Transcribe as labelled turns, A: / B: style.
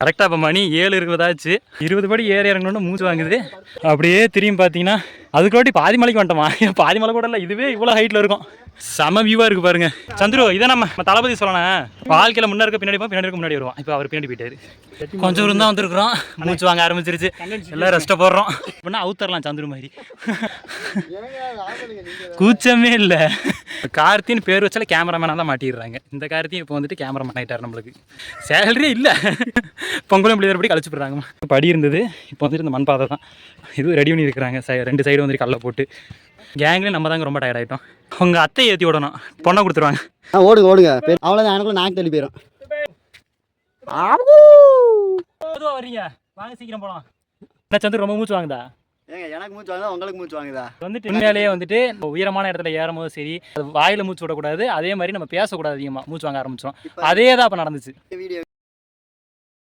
A: கரெக்டாக இப்போ மணி ஏழு இருபதாச்சு. இருபது படி ஏறி இறங்கணும்னு மூச்சு வாங்குது. அப்படியே திரும்பி பார்த்தீங்கன்னா அதுக்குள்ளாட்டி பாதி மலைக்கு வந்துட்டோமா? பாதி மலை கூட இல்லை இதுவே இவ்வளோ ஹைட்டில் இருக்கும். செம வியூவாக இருக்கு பாருங்க. சந்துரு இதை நம்ம தளபதி சொல்லணும் வாழ்க்கையில் முன்னாடி இருக்க பின்னாடி பின்னாடி இருக்க முன்னாடி வருவான். இப்போ அவர் பின்னாடி போயிட்டாரு. கொஞ்சம் தூரம் தான் வந்திருக்கிறோம். மூச்சு வாங்க ஆரம்பிச்சிருச்சு. எல்லாம் ரெஸ்ட்டை போடுறோம். அப்படின்னா அவுத்தரலாம் சந்துரு மாதிரி. கூச்சமே இல்லை. கார்த்தின்னு பேர் வச்சால கேமராமேனாக தான் மாட்டிடுறாங்க. இந்த கார்த்தியும் இப்போ வந்துட்டு கேமராமேன் ஆகிட்டார் நம்மளுக்கு. சேலரியே இல்லை. பொங்கலும் இப்படி எப்படி கழிச்சு போடுறாங்கம்மா படி இருந்தது. இப்போ வந்துட்டு இந்த மண் பாதை தான். இது ரெடி பண்ணி இருக்கிறாங்க. சை ரெண்டு சைடு வந்துட்டு கல்லை போட்டு. கேங்லேயும் நம்ம தாங்க ரொம்ப டயர்ட் ஆகிட்டோம் உங்கள் அத்தை ஏற்றி விடணும். பொண்ணை கொடுத்துருவாங்க.
B: ஆ ஓடுங்க ஓடுங்க. அவ்வளோதான் எனக்குள்ள நாக்கு தள்ளி போயிடும்
A: பொதுவாக வரீங்க வாங்க சீக்கிரம் போகலாம் என்ன சந்திர ரொம்ப மூச்சு வாங்குதா?
B: ஏங்க எனக்கு மூச்சு வாங்குதா? உங்களுக்கு மூச்சு வாங்குதா?
A: வந்துட்டு உண்மையிலேயே வந்துட்டு உயரமான இடத்துல ஏறும்போது சரி அது வாயில் மூச்சு விடக்கூடாது. அதே மாதிரி நம்ம பேசக்கூடாது அதிகமாக மூச்சு வாங்க ஆரம்பிச்சோம் அதே தான் இப்போ நடந்துச்சு.
B: வீடியோ